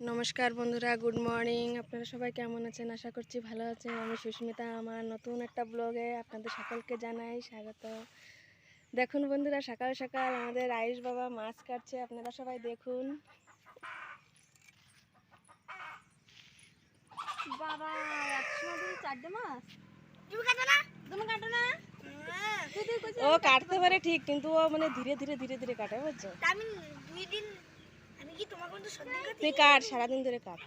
নমস্কার বন্ধুরা good morning. আপনারা সবাই কেমন আছেন? আশা করছি ভালো আছেন। আমি সুস্মিতা আমার নতুন একটা ব্লগে আপনাদের সকলকে জানাই স্বাগত। দেখুন বন্ধুরা সকাল সকাল আমাদের আয়ুষ বাবা মাছ কাটছে। আপনারা সবাই দেখুন। বাবা চারটে কইছিস? ও কাটতে পারে ঠিক কিন্তু ও মানে ধীরে ধীরে ধীরে ধীরে কাটে বুঝছ? আমি দুই দিন তুই কাট সারাদিন ধরে কাট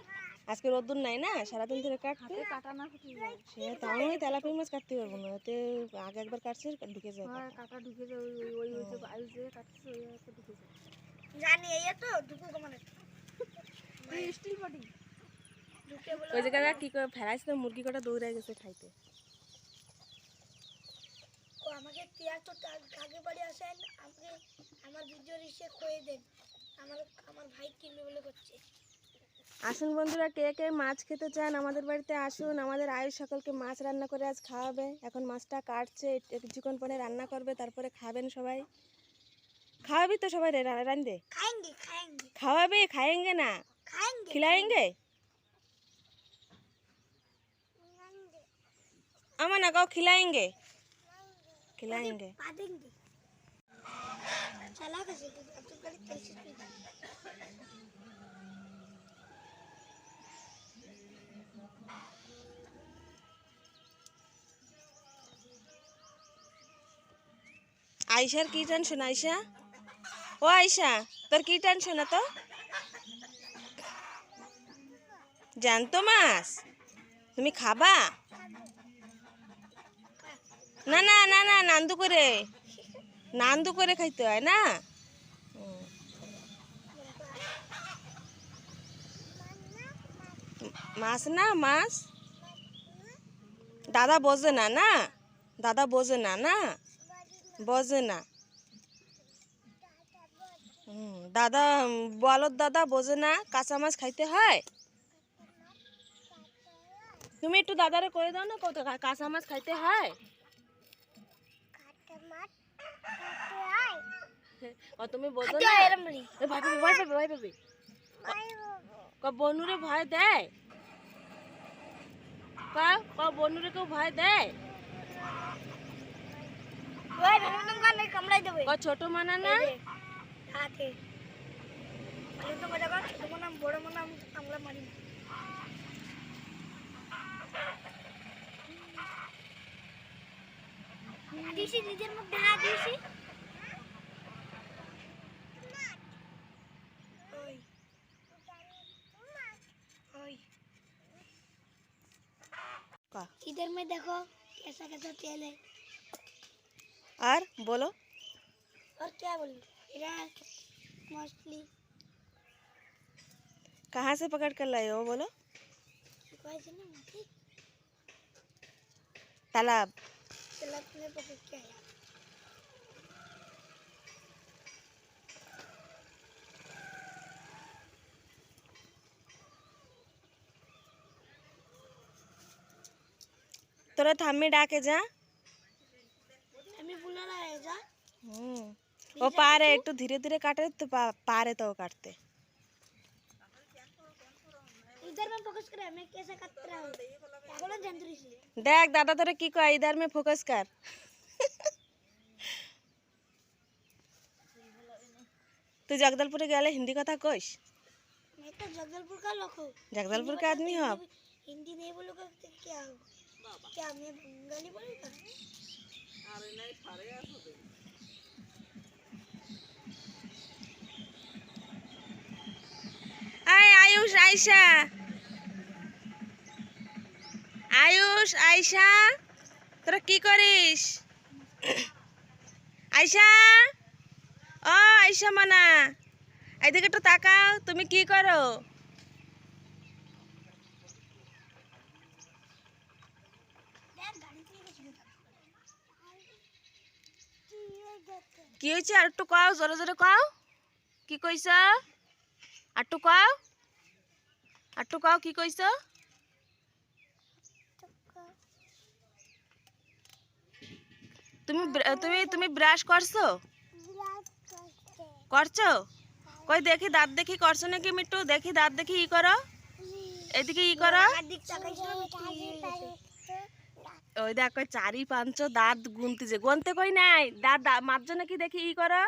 আজকে রোদ্দুর নাই না? সারাদিন ধরে কাট তুই। কাটা না ফুটে যায় সে আমি তেলাপি মাছ কাটতে পারব না। ওতে আগে একবার কাটছে ঢুকে যায় হ্যাঁ কাঁটা। কাটা ঢুকে যায় ওই ওই ওই যে আয়ুষ যে কাটছে ওই ঢুকে যায়। জানি এই তো ঢুকে কমানে স্টিল বডি ওই জায়গায় কি করে ফেলাইছে তো মুরগি কটা দৌড়ায় গেছে খাইতে। আমাকে তিয়ার তো কাকে বাড়ি আসেন আমাকে আমার ভিডিও রিসে খয়ে দেন। আসুন বন্ধুরা কে কে মাছ খেতে চান আমাদের বাড়িতে আসুন। আমাদের আয়ুষ সকলকে মাছ রান্না করে আজ খাওয়াবে। এখন মাছটা কাটছে কিছুক্ষণ পরে রান্না করবে তারপরে খাবেন সবাই। খাওয়াবি তো সবাই রান্ধে খাওয়াবে? খায়েঙ্গে না? খিলায়েঙ্গে? আমার না কাউ খিলায়েঙ্গে? খিলায়েঙ্গে। আয়সার কি টেনশন আয়সা ও আয়সা তোর কি টেনশন তো জানতো মাছ, তুমি খাবা? না না না না, নান্দু করে। নান্দু করে খাইতে হয় না? মাছ না মাছ? দাদা বোঝে না না? দাদা বোঝে না না? বোঝে না। দাদা বলত দাদা বোঝে না কাঁচা মাছ খাইতে হয়? তুমি একটু দাদারে করে দাও না কত কাঁচা মাছ খাইতে হয়? ও তুমি বোঝো না। ভয় পাবে ভয় পাবে ভয় পাবে। ক বনুরে ভয় দেয়? ক ক বনুরে কেউ ভয় দেয়? ছোট মানা না? মানে বড় মনাম আমরা মারি না। দিছি নিজের মধ্যে হাত দিছি ওই ওই ক इधर में देखो कैसा कैसा तेल है আর বলো और क्या बोलूं मेरा मछली कहाँ से पकड़ कर लाए हो बोलो कैसे ना मछली तालाब गलत में पकड़ के आया तोरा थामी डाके जा। हमें जा। हम्म। पारे एक तो। धीरे धीरे काटे तो पारे तो काटते। দেখ দাদা তোরা কি কয় ইধার মে ফোকাস কর তুই জগদলপুরে গেলে হিন্দি কথা কইস मैं तो जगदलपुर का लोग हूँ जगदलपुर का आदमी हो आप हिंदी नहीं बोलूँगा तो क्या हो क्या मैं बंगाली बोलूँगा আয় আয়ুষ আয়শা আয়ুষ, আয়শা, তোরা কি করিস? আয়শা? ও, আয়শা মানা। এদিকে একটু তাকাও, তুমি কি করো? কি হয়েছে? আর একটু কও, জোরে জোরে কও। কি কইছ? আর একটু কও। আর একটু কও, কি কইছ? তুমি তুমি তুমি ব্রাশ করছ? করছ? কই দেখি দাঁত দেখি করছ নাকি মিট্টু? দেখি দাঁত দেখি ই করো। এদিকে ই করো। একটু। ওই দেখ চারি পাঁচ দাঁত গুনতেছে। গুনতে কই নাই? দাঁত মারছ নাকি দেখি ই করো।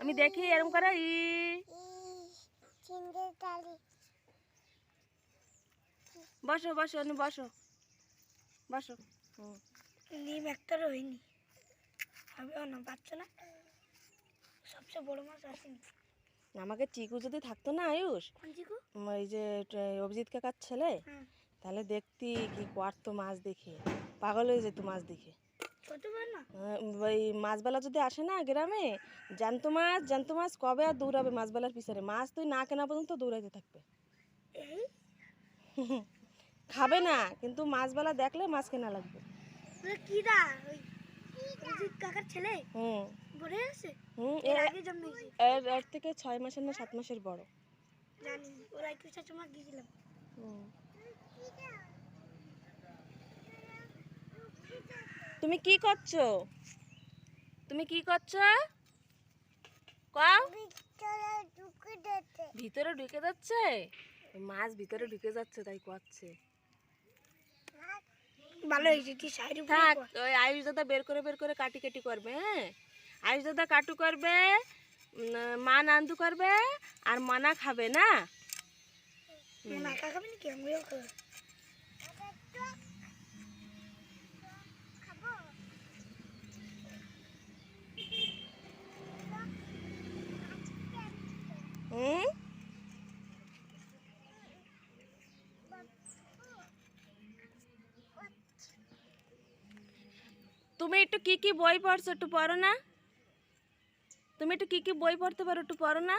আমি দেখি, এরম করো, ই। বসো বসো বসো। বসো। হুম। ডিম একটারও হবেও না পাচ্ছ না। সবচেয়ে বড় মাছ আসেনি। আমাকে চিকু যদি থাকতো না আয়ুষ ওই যে অভিজিৎ কাকার ছেলে হ্যাঁ। তাহলে দেখতি কি করতো মাছ দেখে পাগল হয়ে যেত মাছ দেখে। ওই মাছবেলা যদি আসে না গ্রামে জ্যান্ত মাছ জ্যান্ত মাছ কবে আর দৌড়াবে মাছবেলার পিছনে? মাছ তুই না কেনা পর্যন্ত দৌড়াইতে থাকবে। খাবে না কিন্তু মাছবেলা দেখলে মাছ কেনা লাগবে। কি দা কাকার ছেলে? হুম। বড় আছে হুম এর এর আগে জন্মেছে। এর এর থেকে ছয় মাসের না সাত মাসের বড়। জানি ওরা একটু চাচুমা গিয়েছিলাম হুম। তুমি কি করছ? তুমি কি করছ? ভিতরে ঢুকে যাচ্ছে মাছ ভিতরে ঢুকে যাচ্ছে তাই করছে। ভালো হয়েছে তুই সাইডে থাক ওই আয়ুষ দাদা বের করে বের করে কাটি কাটি করবে হ্যাঁ? আয়ুষ দাদা কাটু করবে মা নান্দু করবে আর মানা খাবে না? মানা খাবে খাবি নাকি? আমিও খাব হুম তুমি একটু কি কি বই পড়ছো একটু পড়ো না। তুমি একটু কি কি বই পড়তে পারো একটু পড়ো না।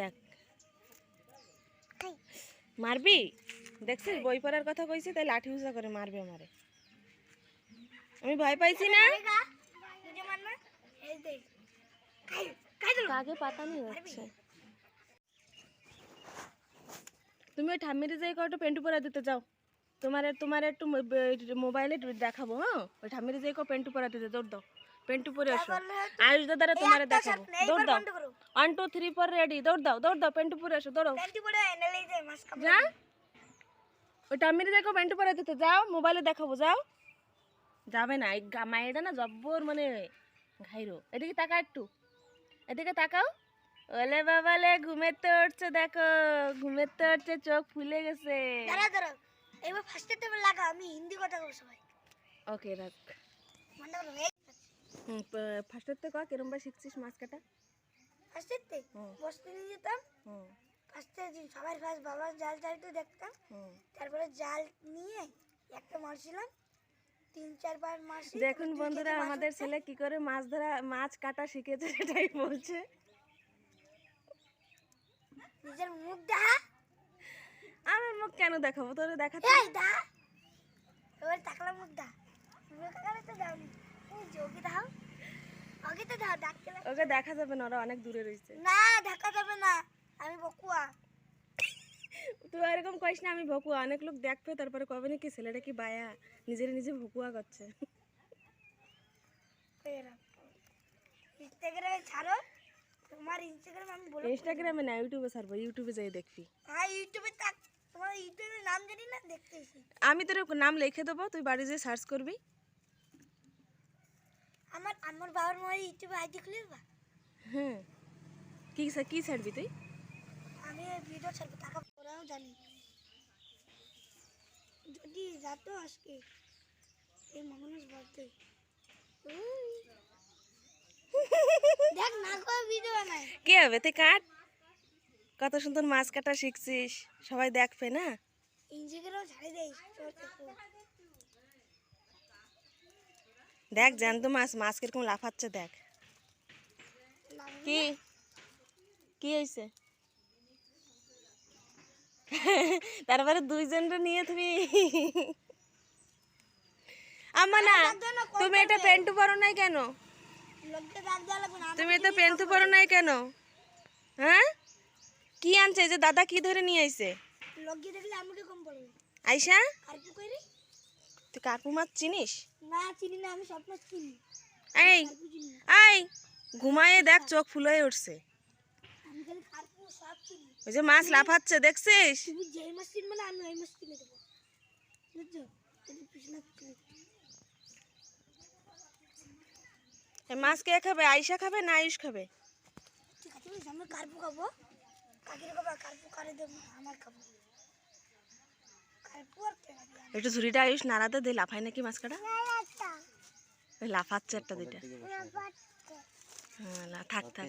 দেখ। মারবি? দেখছিস বই পড়ার কথা কইছি, তাই লাঠি উঁচা করে মারবে আমারে। আমি ভয় পাইছি না? কাকে পাতা নিয়ে যাচ্ছে তুমি ওই ঠাম্মিরে যাই কটা পেন্টু পরা দিতে যাও তোমার তোমার একটু মোবাইলে দেখাবো হ্যাঁ? ওই ঠাম্মিরে যাই কো পেন্টু পরা দিতে দৌড় দাও। পেন্টু পরে আসো। আয়ুষ দাদারা তোমার দেখাবো। দৌড় দাও। One two three four ready দৌড় দাও দৌড় দাও পেন্টু পরে আসো দৌড়ো প্যান্টি যা ওই টাম্মিরে যাই কো পেন্টু পরা দিতে যাও মোবাইলে দেখাবো যাও। যাবে না এই মায়েরা না জব্বর মানে ঘাইরো। এদিকে তাকা একটু। এদিকে তাকাও। ওলে বাবালে ঘুমের তো উঠছে দেখো ঘুমের তো উঠছে চোখ ফুলে গেছে। এবার ফার্স্টে টেবিল লাগা আমি হিন্দি কথা বলব সবাই। ওকে রাখ। মনে করো ফার্স্টের তো কয় কিরম বা শিখছিস মাছ কাটা? ফার্স্টে তে। বসতে নিয়ে যেতাম। ফার্স্টে সবার ফার্স্ট বাবার জাল চাইতে দেখতাম। তারপরে জাল নিয়ে একটা মারছিলাম। তিন চারবার মারছি। দেখুন বন্ধুরা আমাদের ছেলে কি করে মাছ ধরা মাছ কাটা শিখেছে সেটাই বলছে। নিজের মুখ দেখা। আমার মুখ কেন দেখাবো? তোরে দেখাতে এই দা এবার তাকলা মুখ দা। মুখ কাকালে তো এই যে ওকে দাও। ওকে তো দাও ডাকতে ওকে দেখা যাবে না ওরা অনেক দূরে রয়েছে। না ঢাকা যাবে না। আমি বকুয়া। তুই এরকম কইস না আমি ভকুয়া অনেক লোক দেখবে তারপরে কবে নাকি ছেলেটা কি বায়া? নিজের নিজে ভকুয়া করছে। ইনস্টাগ্রামে ছাড়ো। তোমার ইনস্টাগ্রাম আমি বলে ইনস্টাগ্রামে না ইউটিউবে ছাড়বো। ইউটিউবে যাই দেখবি হ্যাঁ ইউটিউবে তাক তোমার ইউটিউবের নাম জানি না দেখতে এসি আমি তোর নাম লিখে দেবো তুই বাড়ি যেয়ে সার্চ করবি। আমার আমার বাবার মায়ের ইউটিউবে আইডি খুলে দেবা। হ্যাঁ। কি কি ছাড়বি তুই? আমি ভিডিও ছাড়বো টাকা ওরাও জানি। যদি যাতো আজকে এই মহানুষ বাড়তে দেখ না করে ভিডিও বানায়। কে হবে? তুই কাট। কত সুন্দর মাছ কাটা শিখছিস। সবাই দেখবে না? ইনস্টাগ্রাম ছাড়ে দেয় দেখ জ্যান্ত মাছ মাছ কীরকম লাফাচ্ছে দেখ। কি? কি হয়েছে? তারপরে দুইজনটা নিয়ে তুমি আমার না তুমি এটা পেন্টু পরো নাই কেন? তুমি তো পেন্টু পরো নাই কেন? হ্যাঁ? কি আনছে? এই যে দাদা কি ধরে নিয়ে আইছে? লোককে দেখলে আমাকে কম পড়বে আইসা আর কি করি তুই কার্পু মাছ চিনিস? না চিনি না আমি সব মাছ চিনি এই চিনি ঘুমায়ে দেখ চোখ ফুলে উঠছে। কার্পু ওই যে মাছ লাফাচ্ছে দেখছিস? তুমি যেই মাছ কিনবে না আমি ওই মাছ কিনে দেবো। বুঝছ। এই মাছ কে খাবে আয়সা খাবে না আয়ুষ খাবে? ঠিক আছে আমি কার্পু খাব। কাকির খাব কার্পু কারে দেবো আমার কার্পু খাবে একটু ঝুড়িটা আয়ুষ নাড়াতে দে লাফায় নাকি মাছ কাটা ওই লাফাচ্ছে একটা দুইটা। হ্যাঁ লা- থাক থাক।